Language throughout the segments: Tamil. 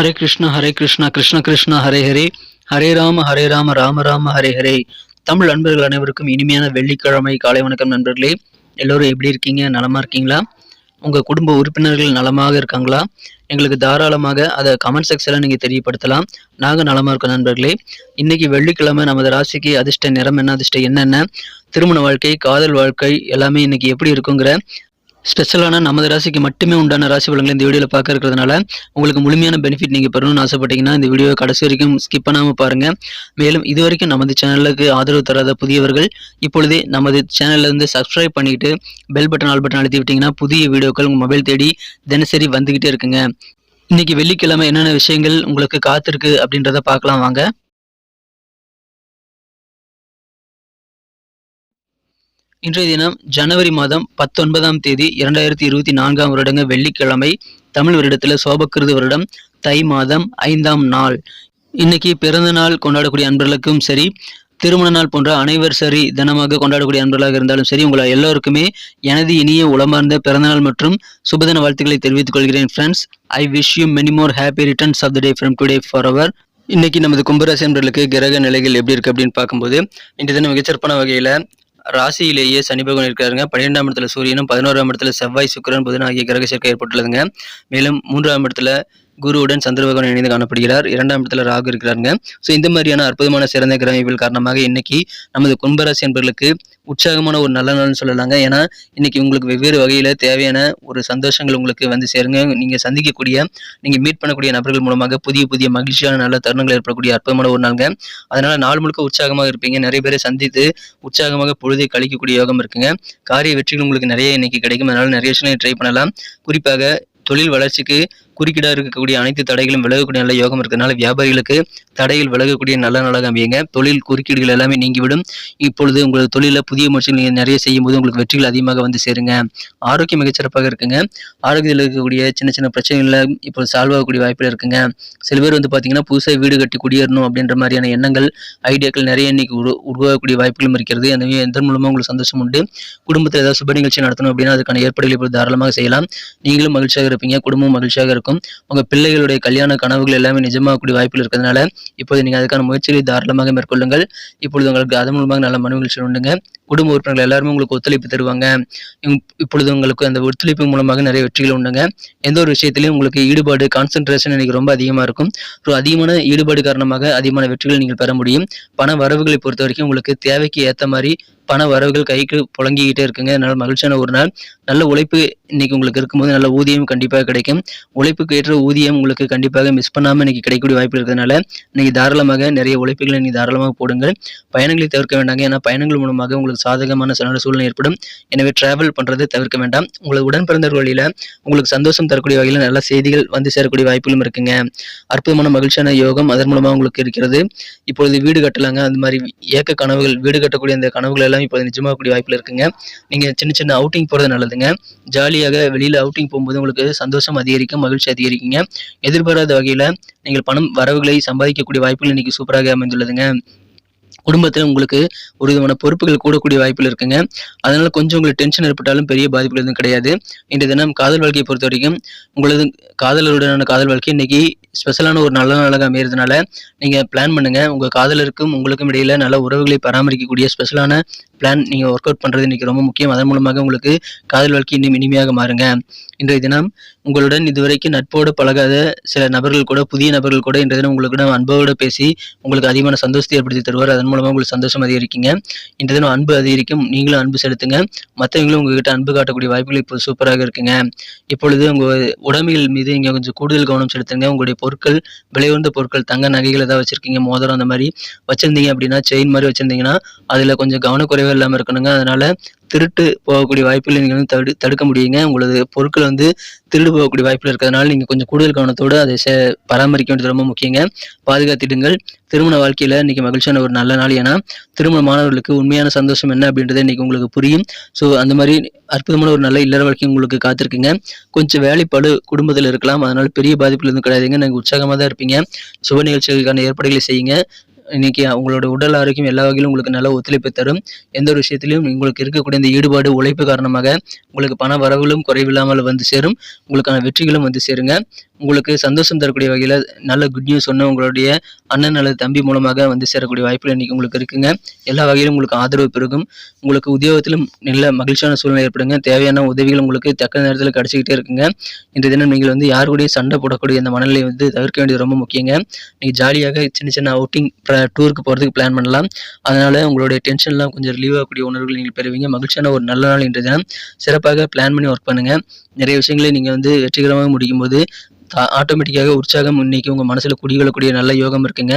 ஹரே கிருஷ்ணா ஹரே கிருஷ்ணா கிருஷ்ண கிருஷ்ணா ஹரே ஹரே. ஹரே ராம ஹரே ராம ராம ராம ஹரே ஹரே. தமிழ் நண்பர்கள் அனைவருக்கும் இனிமையான வெள்ளிக்கிழமை காலை வணக்கம் நண்பர்களே. எல்லோரும் எப்படி இருக்கீங்க? நலமா இருக்கீங்களா? உங்க குடும்ப உறுப்பினர்கள் நலமாக இருக்காங்களா? எங்களுக்கு தாராளமாக அதை கமெண்ட் செக்ஷனில் நீங்கள் தெரியப்படுத்தலாம். நாங்கள் நலமாக இருக்கோம் நண்பர்களே. இன்னைக்கு வெள்ளிக்கிழமை நமது ராசிக்கு அதிர்ஷ்ட நிறம் என்ன அதிர்ஷ்டம் என்னென்ன திருமண வாழ்க்கை காதல் வாழ்க்கை எல்லாமே இன்னைக்கு எப்படி இருக்குங்கிற ஸ்பெஷலான நமது ராசிக்கு மட்டுமே உண்டான ராசி பலன்களை இந்த வீடியோவில் பார்க்க இருக்கிறதுனால உங்களுக்கு முழுமையான பெனிஃபிட் நீங்கள் பெறணும்னு ஆசைப்பட்டீங்கன்னா இந்த வீடியோ கடைசி வரைக்கும் ஸ்கிப் பண்ணாமல் பாருங்கள் மேலும் இது வரைக்கும் நமது சேனலுக்கு ஆதரவு தராத புதியவர்கள் இப்பொழுதே நமது சேனல்லேருந்து சப்ஸ்கிரைப் பண்ணிட்டு பெல் பட்டன் ஆல் பட்டன் அழுத்தி விட்டீங்கன்னா புதிய வீடியோக்கள் உங்கள் மொபைல் தேடி தினசரி வந்துக்கிட்டே இருக்குங்க. இன்னைக்கு வெள்ளிக்கிழமை என்னென்ன விஷயங்கள் உங்களுக்கு காத்திருக்கு அப்படின்றத பார்க்கலாம் வாங்க. இன்றைய தினம் ஜனவரி மாதம் பத்தொன்பதாம் தேதி இரண்டாயிரத்தி இருபத்தி நான்காம் வருடங்க வெள்ளிக்கிழமை தமிழ் வருடத்தில் சோபக்கிருது வருடம் தை மாதம் ஐந்தாம் நாள். இன்னைக்கு பிறந்த நாள் கொண்டாடக்கூடிய அன்பர்களுக்கும் சரி திருமண நாள் போன்ற அனைவர் சரி தினமாக கொண்டாடக்கூடிய அன்பர்களாக இருந்தாலும் சரி உங்களை எல்லோருக்குமே எனது இனிய உளமார்ந்த பிறந்தநாள் மற்றும் சுபதின வாழ்த்துக்களை தெரிவித்துக் கொள்கிறேன் friends I wish you many more happy returns of the day from today for our இன்னைக்கு நமது கும்பராசி அன்பர்களுக்கு கிரக நிலைகள் எப்படி இருக்கு அப்படின்னு பார்க்கும்போது இன்றைய தினம் மிகச்சிறப்பான வகையில் ராசியிலேயே சனி பகவான் இருக்காருங்க பன்னிரெண்டாம் இடத்துல சூரியனும் பதினோராம் இடத்துல செவ்வாய் சுக்கிரன் புதன் ஆகிய கிரக சேர்க்கை ஏற்பட்டுள்ளதுங்க. மேலும் மூன்றாம் இடத்துல குருவுடன் சந்திர பகவான் இணைந்து காணப்படுகிறார். இரண்டாம் இடத்துல ராகு இருக்கிறாருங்க. ஸோ இந்த மாதிரியான அற்புதமான சிறந்த கிரகங்கள் காரணமாக இன்னைக்கு நமது கும்பராசி என்பர்களுக்கு உற்சாகமான ஒரு நல்ல நாள்னு சொல்லலாங்க. ஏன்னா இன்னைக்கு உங்களுக்கு வெவ்வேறு வகையில் தேவையான ஒரு சந்தோஷங்கள் உங்களுக்கு வந்து சேருங்க. நீங்கள் சந்திக்கக்கூடிய நீங்கள் மீட் பண்ணக்கூடிய நபர்கள் மூலமாக புதிய புதிய மகிழ்ச்சியான நல்ல தருணங்கள் ஏற்படக்கூடிய அற்புதமான ஒரு நாளுங்க. அதனால நாள் முழுக்க உற்சாகமாக இருப்பீங்க. நிறைய பேரை சந்தித்து உற்சாகமாக பொழுதை கழிக்கக்கூடிய யோகம் இருக்குங்க. காரிய வெற்றிகள் உங்களுக்கு நிறைய இன்னைக்கு கிடைக்கும். அதனால நிறைய விஷயங்களை ட்ரை பண்ணலாம். குறிப்பாக தொழில் வளர்ச்சிக்கு குறுக்கிடா இருக்கக்கூடிய அனைத்து தடைகளும் விலகக்கூடிய நல்ல யோகம் இருக்கிறதுனால வியாபாரிகளுக்கு தடைகள் விலகக்கூடிய நல்ல நாளாக அமையுங்க. தொழில் குறுக்கீடுகள் எல்லாமே நீங்கிவிடும். இப்பொழுது உங்களது தொழிலில் புதிய முயற்சிகள் நீங்கள் நிறைய செய்யும் போது உங்களுக்கு வெற்றிகள் அதிகமாக வந்து சேருங்க. ஆரோக்கியம் மிகச்சிறப்பாக இருக்குங்க. ஆரோக்கியத்தில் இருக்கக்கூடிய சின்ன சின்ன பிரச்சனைகளில் இப்போ சால்வ் ஆகக்கூடிய வாய்ப்பில் இருக்குங்க. சில பேர் வந்து பார்த்தீங்கன்னா புதுசாக வீடு கட்டி குடியேறணும் அப்படின்ற மாதிரியான எண்ணங்கள் ஐடியாக்கள் நிறைய இன்னைக்கு உரு உருவாகக்கூடிய வாய்ப்புகளும் இருக்கிறது. எனவே எந்த மூலமாக உங்களுக்கு சந்தோஷம் உண்டு. குடும்பத்தில் ஏதாவது சுப நிகழ்ச்சி நடத்தணும் அப்படின்னா அதுக்கான ஏற்பாடுகளை இப்போ தாராளமாக செய்யலாம். நீங்களும் மகிழ்ச்சியாக இருப்பீங்க. குடும்பமும் மகிழ்ச்சியாக இருக்கும். உங்கள் பிள்ளைகளுடைய கல்யாண கனவுகள் எல்லாமே நிஜமாகக்கூடிய வாய்ப்புகள் இருக்கிறதுனால இப்போது நீங்கள் அதுக்கான முயற்சிகளை தாராளமாக மேற்கொள்ளுங்கள். இப்பொழுது உங்களுக்கு அதன் மூலமாக நல்ல மனு மகிழ்ச்சி உண்டுங்க. குடும்ப உறுப்பினர்கள் எல்லாருமே உங்களுக்கு ஒத்துழைப்பு தருவாங்க. இம்- இப்பொழுது உங்களுக்கு அந்த ஒத்துழைப்பு மூலமாக நிறைய வெற்றிகள் உண்டுங்க. எந்த ஒரு விஷயத்திலையும் உங்களுக்கு ஈடுபாடு கான்சென்ட்ரேஷன் இன்னைக்கு ரொம்ப அதிகமாக இருக்கும். ஸோ அதிகமான ஈடுபாடு காரணமாக அதிகமான வெற்றிகள் நீங்கள் பெற முடியும். பண வரவுகளை பொறுத்த வரைக்கும் உங்களுக்கு தேவைக்கு ஏற்ற மாதிரி பண வரவுகள் கைக்கு புழங்கிக்கிட்டே இருக்குங்க. நல்ல மகிழ்ச்சியான ஒரு நாள். நல்ல உழைப்பு இன்னைக்கு உங்களுக்கு இருக்கும்போது நல்ல ஊதியம் கண்டிப்பாக கிடைக்கும். உழைப்புக்கு ஏற்ற ஊதியம் உங்களுக்கு கண்டிப்பாக மிஸ் பண்ணாமல் இன்னைக்கு கிடைக்கக்கூடிய வாய்ப்பு இருக்கிறதுனால இன்னைக்கு தாராளமாக நிறைய உழைப்புகளை நீங்கள் தாராளமாக போடுங்கள். பயணங்களை தவிர்க்க வேண்டாங்க. ஏன்னா பயணங்கள் மூலமாக உங்களுக்கு சாதகமான சில சூழ்நிலை ஏற்படும். எனவே டிராவல் பண்ணுறது தவிர்க்க வேண்டாம். உங்களுக்கு உடன் பிறந்தவர் வழியில் உங்களுக்கு சந்தோஷம் தரக்கூடிய வகையில் நல்ல செய்திகள் வந்து சேரக்கூடிய வாய்ப்புகளும் இருக்குங்க. அற்புதமான மகிழ்ச்சியான யோகம் அதன் மூலமாக உங்களுக்கு இருக்கிறது. இப்பொழுது வீடு கட்டலாங்க. அந்த மாதிரி ஏக்க கனவுகள் வீடு கட்டக்கூடிய அந்த கனவுகள் எல்லாம் இப்போது நிஜமாகக்கூடிய வாய்ப்பில் இருக்குங்க. நீங்கள் சின்ன சின்ன அவுட்டிங் போகிறது நல்லதுங்க. ஜாலியாக வெளியில் அவுட்டிங் போகும்போது உங்களுக்கு சந்தோஷம் அதிகரிக்கும் மகிழ்ச்சி அதிகரிக்குங்க. எதிர்பாராத வகையில் நீங்கள் பணம் வரவுகளை சம்பாதிக்கக்கூடிய வாய்ப்புகள் இன்னைக்கு சூப்பராக அமைந்துள்ளதுங்க. குடும்பத்தில் உங்களுக்கு ஒரு விதமான பொறுப்புகள் கூடக்கூடிய வாய்ப்புகள் இருக்குங்க. அதனால கொஞ்சம் உங்களுக்கு டென்ஷன் ஏற்பட்டாலும் பெரிய பாதிப்புகள் எதுவும் கிடையாது. இன்றைய தினம் காதல் வாழ்க்கையை பொறுத்த வரைக்கும் உங்களது காதலருடனான காதல் வாழ்க்கை இன்னைக்கு ஸ்பெஷலான ஒரு நல்ல நாளாக அமையிறதுனால நீங்கள் பிளான் பண்ணுங்கள் உங்கள் காதலருக்கும் உங்களுக்கும் இடையில நல்ல உறவுகளை பராமரிக்கக்கூடிய ஸ்பெஷலான பிளான் நீங்கள் ஒர்க் அவுட் பண்ணுறது இன்னைக்கு ரொம்ப முக்கியம். அதன் மூலமாக உங்களுக்கு காதல் வாழ்க்கை இன்னும் இனிமையாக மாறுங்க. இன்றைய தினம் உங்களுடன் இதுவரைக்கும் நட்போடு பழகாத சில நபர்கள் கூட புதிய நபர்கள் கூட இன்றைய தினம் உங்களுக்கு அன்போடு பேசி உங்களுக்கு அதிகமான சந்தோஷத்தை ஏற்படுத்தி தருவார். அதன் மூலமாக உங்களுக்கு சந்தோஷம் அதிகரிக்குங்க. இந்த தினம் அன்பு அதிகரிக்கும். நீங்களும் அன்பு செலுத்துங்க. மற்றவங்களும் உங்ககிட்ட அன்பு காட்டக்கூடிய வாய்ப்புகள் இப்போ சூப்பராக இருக்குங்க. இப்பொழுது உங்கள் உடைமைகள் மீது இங்கே கொஞ்சம் கூடுதல் கவனம் செலுத்துங்க. உங்களுடைய பொருட்கள் விலை உயர்ந்த பொருட்கள் தங்க நகைகள் ஏதாவது வச்சிருக்கீங்க மோதிரம் அந்த மாதிரி வச்சிருந்தீங்க அப்படின்னா செயின் மாதிரி வச்சிருந்தீங்கன்னா அதில் கொஞ்சம் கவனக்குறைவு இல்லாமல் இருக்கணுங்க. அதனால திருட்டு போகக்கூடிய வாய்ப்புகளை நீங்கள் வந்து தடு தடுக்க முடியுங்க. உங்களது பொருட்கள் வந்து திருடு போகக்கூடிய வாய்ப்பில் இருக்கிறதுனால நீங்கள் கொஞ்சம் கூடுதல் கவனத்தோடு அதை பராமரிக்க வேண்டியது ரொம்ப முக்கியங்க. பாதுகாத்திடுங்கள். திருமண வாழ்க்கையில் இன்றைக்கி மகிழ்ச்சியான ஒரு நல்ல நாள். ஏன்னா திருமண மாணவர்களுக்கு உண்மையான சந்தோஷம் என்ன அப்படின்றத இன்றைக்கி உங்களுக்கு புரியும். ஸோ அந்த மாதிரி அற்புதமான ஒரு நல்ல இல்லற வாழ்க்கை உங்களுக்கு காத்திருக்குங்க. கொஞ்சம் வேலைப்பாடு குடும்பத்தில் இருக்கலாம். அதனால் பெரிய பாதிப்புகள் எதுவும் கிடையாதுங்க. நீங்கள் உற்சாகமாக தான் இருப்பீங்க. சுப நிகழ்ச்சிகளுக்கான ஏற்பாடுகளை செய்யுங்க. இன்னைக்கு உங்களோட உடல் ஆரோக்கியம் எல்லா வகையிலும் உங்களுக்கு நல்ல ஒத்துழைப்பு தரும். எந்த ஒரு விஷயத்திலும் உங்களுக்கு இருக்கக்கூடிய இந்த ஈடுபாடு உழைப்பு காரணமாக உங்களுக்கு பண வரவுகளும் குறைவில்லாமல் வந்து சேரும். உங்களுக்கான வெற்றிகளும் வந்து சேருங்க. உங்களுக்கு சந்தோஷம் தரக்கூடிய வகையில் நல்ல குட் நியூஸ் சொன்ன உங்களுடைய அண்ணன் அல்லது தம்பி மூலமாக வந்து சேரக்கூடிய வாய்ப்புகள் இன்னைக்கு உங்களுக்கு இருக்குங்க. எல்லா வகையிலும் உங்களுக்கு ஆதரவு பெருகும். உங்களுக்கு உத்தியோகத்திலும் நல்ல மகிழ்ச்சியான சூழ்நிலை ஏற்படுங்க. தேவையான உதவிகள் உங்களுக்கு தக்க நேரத்தில் கிடைச்சிக்கிட்டே இருக்குங்க. இன்றைய தினம் நீங்கள் வந்து யார் கூடயும் சண்டை போடக்கூடிய இந்த மனநிலை வந்து தவிர்க்க வேண்டியது ரொம்ப முக்கியங்க. நீங்கள் ஜாலியாக சின்ன சின்ன அவுட்டிங் டூருக்கு போகிறதுக்கு பிளான் பண்ணலாம். அதனால் உங்களுடைய டென்ஷன்லாம் கொஞ்சம் ரிலீவ் ஆகக்கூடிய உணர்வுகள் நீங்கள் பெறுவீங்க. மகிழ்ச்சியான ஒரு நல்ல நாள் இன்றைய தினம். சிறப்பாக பிளான் பண்ணி ஒர்க் பண்ணுங்கள் நிறைய விஷயங்களை நீங்கள் வந்து வெற்றிகரமாக முடிக்கும்போது ஆட்டோமேட்டிக்காக உற்சாகம் இன்னைக்கு உங்கள் மனசில் குடிகொள்ளக்கூடிய நல்ல யோகம் இருக்குங்க.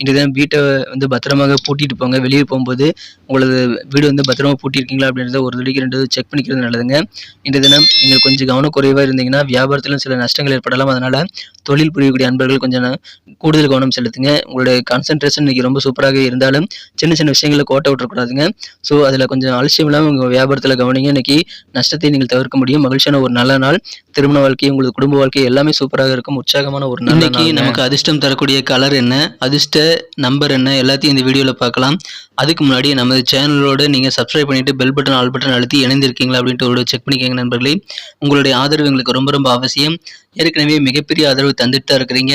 இன்றைய தினம் வீட்டை வந்து பத்திரமாக பூட்டிட்டு போங்க. வெளியே போகும்போது உங்களது வீடு வந்து பத்திரமா பூட்டியிருக்கீங்களா அப்படின்றத ஒரு தடிக்கு ரெண்டு செக் பண்ணிக்கிறது நல்லதுங்க. இன்றைய தினம் நீங்கள் கொஞ்சம் கவனக்குறைவாக இருந்தீங்கன்னா வியாபாரத்திலும் சில நஷ்டங்கள் ஏற்படலாம். அதனால் தொழில் புரியக்கூடிய அன்பர்கள் கொஞ்சம் கூடுதல் கவனம் செலுத்துங்க. உங்களுடைய கான்சன்ட்ரேஷன் இன்னைக்கு ரொம்ப சூப்பராக இருந்தாலும் சின்ன சின்ன விஷயங்களில் கோட்டை விட்டுறக்கூடாதுங்க. ஸோ அதில் கொஞ்சம் அலட்சியம் இல்லாமல் உங்கள் வியாபாரத்தில் கவனிங்க. இன்னைக்கு நஷ்டத்தை நீங்கள் தவிர்க்க முடியும். மகிழ்ச்சியான ஒரு நல்ல நாள். திருமண வாழ்க்கை உங்களுக்கு குடும்ப வாழ்க்கை எல்லாமே சூப்பராக இருக்கும். உற்சாகமான ஒரு இன்னைக்கு நாள் நமக்கு அதிர்ஷ்டம் தரக்கூடிய கலர் என்ன? அதிர்ஷ்ட நம்பர் என்ன? எல்லாத்தையும் இந்த வீடியோவில் பார்க்கலாம். அதுக்கு முன்னாடி நமது சேனலோட நீங்கள் சப்ஸ்கிரைப் பண்ணிட்டு பெல் பட்டன் ஆல் பட்டன் அழுத்தி இணைந்திருக்கீங்களா அப்படின்ட்டு ஒரு செக் பண்ணிக்கோங்க நண்பர்களே. உங்களுடைய ஆதரவு எங்களுக்கு ரொம்ப ரொம்ப அவசியம். ஏற்கனவே மிகப்பெரிய ஆதரவு தந்துட்டு தான் இருக்கிறீங்க.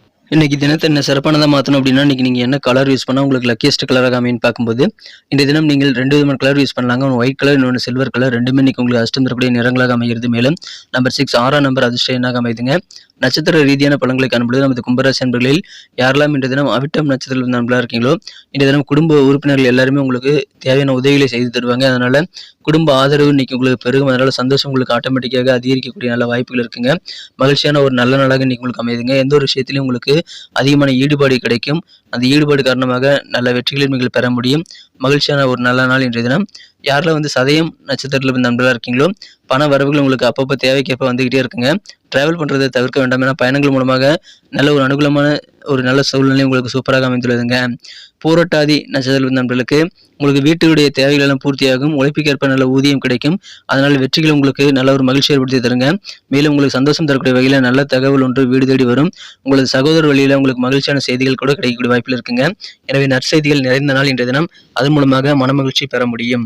இன்றைக்கி தினத்தை என்ன சிறப்பானதாக மாற்றணும் அப்படின்னா இன்றைக்கி நீங்கள் என்ன கலர் யூஸ் பண்ணால் உங்களுக்கு லக்கியஸ்ட் கலராக அமைன்னு பார்க்கும்போது இந்த தினம் நீங்கள் ரெண்டு விதமான கலர் யூஸ் பண்ணலாங்க. ஒன்று ஒயிட் கலர் இன்னொன்று சில்வர் கலர் ரெண்டுமே இன்னைக்கு உங்களுக்கு அஷ்டம் தரக்கூடிய நிறங்களாக அமைகிறது. மேலும் நம்பர் சிக்ஸ் ஆறாம் நம்பர் அதிர்ஷ்ட எண்ணாக அமைதுங்க? நட்சத்திர ரீதியான பலன்களை காணும்பொழுது நமது கும்பராசி அன்பர்களில் யாரெல்லாம் இன்றைய தினம் அவிட்டம் நட்சத்திரத்தில் நண்பர்களாக இருக்கீங்களோ இன்றைய தினம் குடும்ப உறுப்பினர்கள் எல்லாருமே உங்களுக்கு தேவையான உதவிகளை செய்து தருவாங்க. அதனால் குடும்ப ஆதரவு இன்னைக்கு உங்களுக்கு பெருகும். அதனால் சந்தோஷம் உங்களுக்கு ஆட்டோமேட்டிக்காக அதிகரிக்கக்கூடிய நல்ல வாய்ப்புகள் இருக்குங்க. மகிழ்ச்சியான ஒரு நல்ல நாளாக இன்னைக்கு உங்களுக்கு அமைதுங்க. எந்த ஒரு விஷயத்திலையும் உங்களுக்கு அதிகமான ஈடுபாடு கிடைக்கும். அந்த ஈடுபாடு காரணமாக நல்ல வெற்றிகளை நீங்கள் பெற முடியும். மகிழ்ச்சியான ஒரு நல்ல நாள் இன்றைய தினம். யாரெல்லாம் வந்து சதயம் நட்சத்திரத்தில் நண்பர்களாக இருக்கீங்களோ பண வரவுகள் உங்களுக்கு அப்பப்போ தேவைக்கேற்ப வந்துகிட்டே இருக்குங்க. டிராவல் பண்ணுறதை தவிர்க்க வேண்டாம். ஏன்னா பயணங்கள் மூலமாக நல்ல ஒரு அனுகூலமான ஒரு நல்ல சூழ்நிலை உங்களுக்கு சூப்பராக அமைந்துள்ளதுங்க. பூரட்டாதி நட்சத்திர நண்பர்களுக்கு உங்களுக்கு வீட்டுடைய தேவைகள் எல்லாம் பூர்த்தியாகும். உழைப்புக்கேற்ப நல்ல ஊதியம் கிடைக்கும். அதனால் வெற்றிகள் உங்களுக்கு நல்ல ஒரு மகிழ்ச்சி ஏற்படுத்தி தருங்க. மேலும் உங்களுக்கு சந்தோஷம் தரக்கூடிய வகையில் நல்ல தகவல் ஒன்று வீடு தேடி வரும். உங்களது சகோதர வழியில் உங்களுக்கு மகிழ்ச்சியான செய்திகள் கூட கிடைக்கக்கூடிய வாய்ப்பில் இருக்குங்க. எனவே நற்செய்திகள் நிறைந்த நாள் இன்றைய தினம். அதன் மூலமாக மனமகிழ்ச்சி பெற முடியும்.